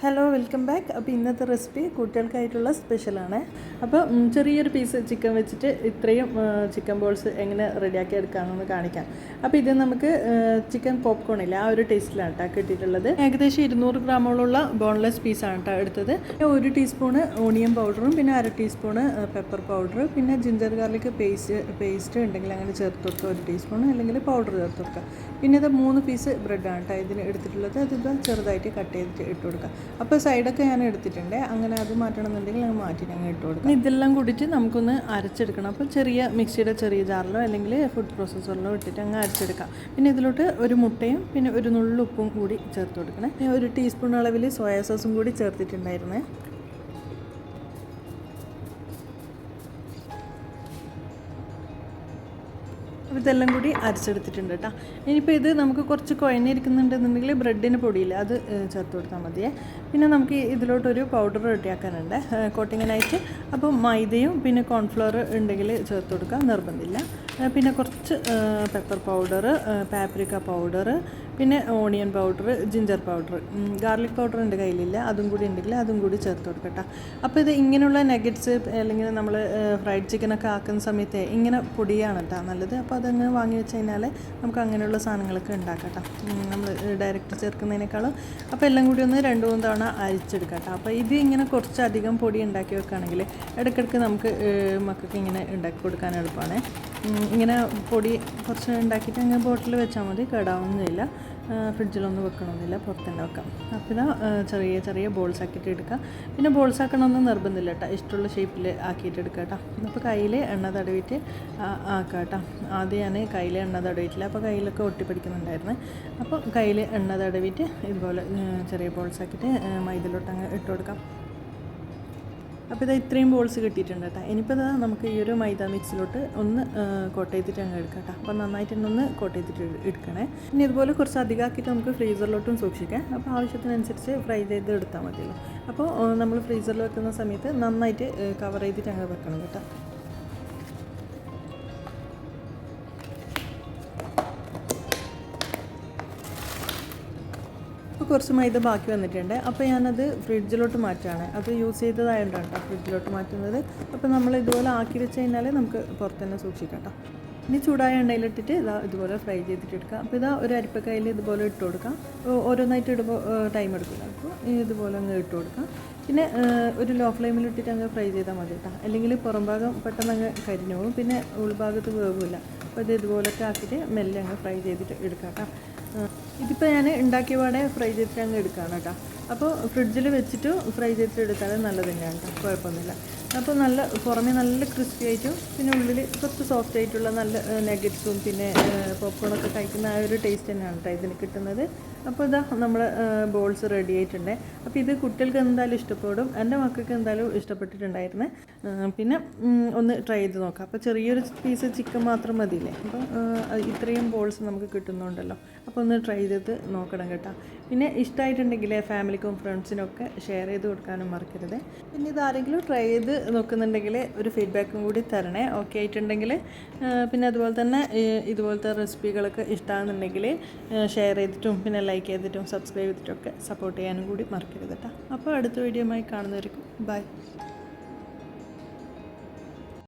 Hello welcome back അപ്പോൾ ഇന്നത്തെ recipe കുട്ടികൾക്കായിട്ടുള്ള സ്പെഷ്യലാണ് അപ്പോൾ ചെറിയൊരു പീസ് ചിക്കൻ വെച്ചിട്ട് ഇത്രയും ചിക്കൻ ബോൾസ് എങ്ങനെ റെഡിയാക്കി എടുക്കാമെന്ന് കാണിക്കാം. അപ്പോൾ ഇത് നമുക്ക് ചിക്കൻ പോപ്കോൺ ഇല്ല ആ ഒരു ടേസ്റ്റിലാണ് കേട്ടോ കിട്ടിയിട്ടുള്ളത്. ഏകദേശം ഇരുന്നൂറ് ഗ്രാമോളമുള്ള ബോൺലെസ് പീസാണ് കേട്ടോ എടുത്തത്. ഒരു ടീസ്പൂണ് ഓണിയൻ പൗഡറും പിന്നെ അര ടീസ്പൂണ് പെപ്പർ പൗഡർ പിന്നെ ജിഞ്ചർ ഗാർലിക് പേസ്റ്റ് പേസ്റ്റ് ഉണ്ടെങ്കിൽ അങ്ങനെ ചേർത്ത് കൊടുക്കുക. ഒരു ടീസ്പൂൺ അല്ലെങ്കിൽ പൗഡർ ചേർത്ത് കൊടുക്കുക. പിന്നെ ഇത് മൂന്ന് പീസ് ബ്രെഡാണ് കേട്ടോ ഇതിന് എടുത്തിട്ടുള്ളത്. അതിപ്പോൾ ചെറുതായിട്ട് കട്ട് ചെയ്തിട്ട് ഇട്ട് കൊടുക്കുക. അപ്പോൾ സൈഡൊക്കെ ഞാൻ എടുത്തിട്ടുണ്ട്. അങ്ങനെ അത് മാറ്റണമെന്നുണ്ടെങ്കിൽ അങ്ങ് മാറ്റി ഞങ്ങൾ ഇട്ട് കൊടുക്കും. ഇതെല്ലാം കൂടിയിട്ട് നമുക്കൊന്ന് അരച്ചെടുക്കണം. അപ്പോൾ ചെറിയ മിക്സിയുടെ ചെറിയ ജാറിലോ അല്ലെങ്കിൽ ഫുഡ് പ്രോസസ്സറിലോ ഇട്ടിട്ട് അങ്ങ് അരച്ചെടുക്കാം. പിന്നെ ഇതിലോട്ട് ഒരു മുട്ടയും പിന്നെ ഒരു നുള്ളുപ്പും കൂടി ചേർത്ത് കൊടുക്കണേ. ഒരു ടീസ്പൂൺ അളവിൽ സോയാ സോസും കൂടി ചേർത്തിട്ടുണ്ടായിരുന്നേ. ഇതെല്ലാം കൂടി അരച്ചെടുത്തിട്ടുണ്ട് കേട്ടോ. ഇനിയിപ്പോൾ ഇത് നമുക്ക് കുറച്ച് കുഴഞ്ഞിരിക്കുന്നുണ്ടെന്നുണ്ടെങ്കിൽ ബ്രെഡിന് പൊടിയില്ല. അത് ചേർത്ത് കൊടുത്താൽ മതിയേ. പിന്നെ നമുക്ക് ഇതിലോട്ടൊരു പൗഡർ റെഡിയാക്കാനുണ്ട്. കോട്ടിങ്ങിനായിട്ട്. അപ്പോൾ മൈദയും പിന്നെ കോൺഫ്ലവർ ഉണ്ടെങ്കിൽ ചേർത്ത് കൊടുക്കാം. നിർബന്ധമില്ല. പിന്നെ കുറച്ച് പെപ്പർ പൗഡർ പാപ്രിക്ക പൗഡർ പിന്നെ onion powder ginger powder. Garlic powder എന്റെ കയ്യിലില്ല. അതും കൂടി ഉണ്ടെങ്കിൽ അതും കൂടി ചേർത്ത് കൊടുക്കട്ടെ. അപ്പോൾ ഇത് ഇങ്ങനെയുള്ള നെഗറ്റ്സ് അല്ലെങ്കിൽ നമ്മൾ ഫ്രൈഡ് ചിക്കനൊക്കെ ആക്കുന്ന സമയത്ത് ഇങ്ങനെ പൊടിയാണ് കേട്ടോ നല്ലത്. അപ്പോൾ അതങ്ങ് വാങ്ങി വെച്ച് കഴിഞ്ഞാൽ നമുക്ക് അങ്ങനെയുള്ള സാധനങ്ങളൊക്കെ ഉണ്ടാക്കട്ടെ. നമ്മൾ ഡയറക്റ്റ് ചേർക്കുന്നതിനേക്കാളും. അപ്പോൾ എല്ലാം കൂടി ഒന്ന് രണ്ട് മൂന്ന് തവണ അരിച്ചെടുക്കട്ടെ. അപ്പോൾ ഇത് ഇങ്ങനെ കുറച്ചധികം പൊടി ഉണ്ടാക്കി വെക്കുകയാണെങ്കിൽ ഇടയ്ക്കിടയ്ക്ക് നമുക്ക് മക്കൾക്ക് ഇങ്ങനെ ഉണ്ടാക്കി കൊടുക്കാൻ എളുപ്പമാണ്. ഇങ്ങനെ പൊടി കുറച്ച് ഉണ്ടാക്കിയിട്ട് അങ്ങ് ബോട്ടിൽ വെച്ചാൽ മതി കേടാവുന്നില്ല ഫ്രിഡ്ജിലൊന്നും വെക്കണമെന്നില്ല പുറത്തന്നെ വെക്കാം. അപ്പോൾ ഇതാ ചെറിയ ചെറിയ ബോൾസ് ആക്കിയിട്ട് എടുക്കുക പിന്നെ ബോൾസ് ആക്കണമെന്ന് നിർബന്ധമില്ല കേട്ടോ. ഇഷ്ടമുള്ള ഷേപ്പിൽ ആക്കിയിട്ട് എടുക്കുക കേട്ടോ. അപ്പോൾ കയ്യിൽ എണ്ണ തടവിയിട്ട് ആക്കുക ആക്കാം കേട്ടോ. ആദ്യം ഞാൻ കയ്യിൽ എണ്ണ തടവിയിട്ടില്ല. അപ്പോൾ കയ്യിലൊക്കെ ഒട്ടിപ്പിടിക്കുന്നുണ്ടായിരുന്നു അപ്പോൾ കയ്യിൽ എണ്ണ തടവിയിട്ട് ഇതുപോലെ ചെറിയ ബോൾസ് ആക്കിയിട്ട് മൈദയിലോട്ട് അങ്ങ് ഇട്ട് കൊടുക്കാം. അപ്പോൾ ഇത് ഇത്രയും ബോൾസ് കിട്ടിയിട്ടുണ്ട് കേട്ടോ. ഇനിയിപ്പോൾ ഇതാ നമുക്ക് ഈ ഒരു മൈദ മിക്സിലോട്ട് ഒന്ന് കോട്ട് ചെയ്തിട്ട് അങ്ങ് എടുക്കാം കേട്ടോ. അപ്പോൾ നന്നായിട്ട് ഒന്ന് കോട്ട് ചെയ്തിട്ട് എട്- എടുക്കണേ. പിന്നെ ഇതുപോലെ കുറച്ച് അധികമാക്കിയിട്ട് നമുക്ക് ഫ്രീസറിലോട്ടും സൂക്ഷിക്കാം. അപ്പോൾ ആവശ്യത്തിനനുസരിച്ച് ഫ്രൈ ചെയ്ത് എടുത്താൽ മതിയല്ലോ. അപ്പോൾ നമ്മൾ ഫ്രീസറിൽ വെക്കുന്ന സമയത്ത് നന്നായിട്ട് കവർ ചെയ്തിട്ട് അങ്ങ് വെക്കണം കേട്ടോ. കുറച്ച് മൈദ ബാക്കി വന്നിട്ടുണ്ട്. അപ്പോൾ ഞാനത് ഫ്രിഡ്ജിലോട്ട് മാറ്റുകയാണ് അത് യൂസ് ചെയ്തതായതുകൊണ്ടാണ് കേട്ടോ ഫ്രിഡ്ജിലോട്ട് മാറ്റുന്നത്. അപ്പോൾ നമ്മൾ ഇതുപോലെ ആക്കി വെച്ച് കഴിഞ്ഞാൽ നമുക്ക് പുറത്ത് തന്നെ സൂക്ഷിക്കാം കേട്ടോ ഇനി ചൂടായ എണ്ണയിലിട്ടിട്ട് ഇതാ ഇതുപോലെ ഫ്രൈ ചെയ്തിട്ട് എടുക്കാം. അപ്പോൾ ഇതാ ഒരു അരിപ്പക്കയിൽ ഇതുപോലെ ഇട്ട് കൊടുക്കാം. ഓരോന്നായിട്ട് ഇടുമ്പോൾ ടൈം എടുക്കില്ല അപ്പോൾ ഇതുപോലെ അങ്ങ് ഇട്ട് കൊടുക്കാം. പിന്നെ ഒരു ലോ ഫ്ലെയിമിൽ ഇട്ടിട്ട് അങ്ങ് ഫ്രൈ ചെയ്താൽ മതി കേട്ടോ അല്ലെങ്കിൽ പുറം ഭാഗം പെട്ടെന്ന് അങ്ങ് കരിഞ്ഞു പോകും. പിന്നെ ഉൾഭാഗത്ത് വേവില്ല. അപ്പോൾ ഇത് ഇതുപോലൊക്കെ ആക്കിയിട്ട് മെല്ലെ അങ്ങ് ഫ്രൈ ചെയ്തിട്ട് എടുക്കാം കേട്ടോ ഇതിപ്പോൾ ഞാൻ ഉണ്ടാക്കിയ പാടെ ഫ്രൈ ചെയ്തിട്ട് അങ്ങ് എടുക്കുകയാണ് കേട്ടോ. അപ്പോൾ ഫ്രിഡ്ജിൽ വെച്ചിട്ട് ഫ്രൈ ചെയ്തിട്ട് എടുത്താൽ നല്ലത് തന്നെയാണ് കുഴപ്പമൊന്നുമില്ല. അപ്പോൾ നല്ല പുറമേ നല്ല ക്രിസ്പി ആയിട്ടും പിന്നെ ഉള്ളിൽ കുറച്ച് സോഫ്റ്റ് ആയിട്ടുള്ള നല്ല നെഗറ്റ്സും പിന്നെ പോപ്കോണൊക്കെ കഴിക്കുന്ന ആ ഒരു ടേസ്റ്റ് തന്നെയാണ് കേട്ടോ ഇതിന് കിട്ടുന്നത്. അപ്പോൾ ഇതാ നമ്മൾ ബോൾസ് റെഡി ആയിട്ടുണ്ട്. അപ്പോൾ ഇത് കുട്ടികൾക്ക് എന്തായാലും ഇഷ്ടപ്പെടും. എന്റെ മക്കൾക്ക് എന്തായാലും ഇഷ്ടപ്പെട്ടിട്ടുണ്ടായിരുന്നേ. പിന്നെ ഒന്ന് ട്രൈ ചെയ്ത് നോക്കാം. അപ്പോൾ ചെറിയൊരു പീസ് ചിക്കൻ മാത്രം മതിയില്ലേ? അപ്പോൾ ഇത്രയും ബോൾസ് നമുക്ക് കിട്ടുന്നുണ്ടല്ലോ. അപ്പോൾ ഒന്ന് ട്രൈ ചെയ്ത് നോക്കണം കേട്ടോ. പിന്നെ ഇഷ്ടമായിട്ടുണ്ടെങ്കിൽ ഫാമിലിക്കും ഫ്രണ്ട്സിനൊക്കെ ഷെയർ ചെയ്ത് കൊടുക്കാനും മറക്കരുത്. പിന്നെ ഇത് ആരെങ്കിലും ട്രൈ ചെയ്ത് നോക്കുന്നുണ്ടെങ്കിൽ ഒരു ഫീഡ്ബാക്കും കൂടി തരണേ. ഓക്കെ ആയിട്ടുണ്ടെങ്കിൽ പിന്നെ അതുപോലെ തന്നെ ഇതുപോലത്തെ റെസിപ്പികളൊക്കെ ഇഷ്ടമാണെന്നുണ്ടെങ്കിൽ ഷെയർ ചെയ്തിട്ടും പിന്നെ ലൈക്ക് ചെയ്തിട്ടും സബ്സ്ക്രൈബ് ചെയ്തിട്ടും ഒക്കെ സപ്പോർട്ട് ചെയ്യാനും കൂടി മറക്കരുത് കേട്ടോ അപ്പോൾ അടുത്ത വീഡിയോ ആയി കാണുന്നവർക്കും ബൈ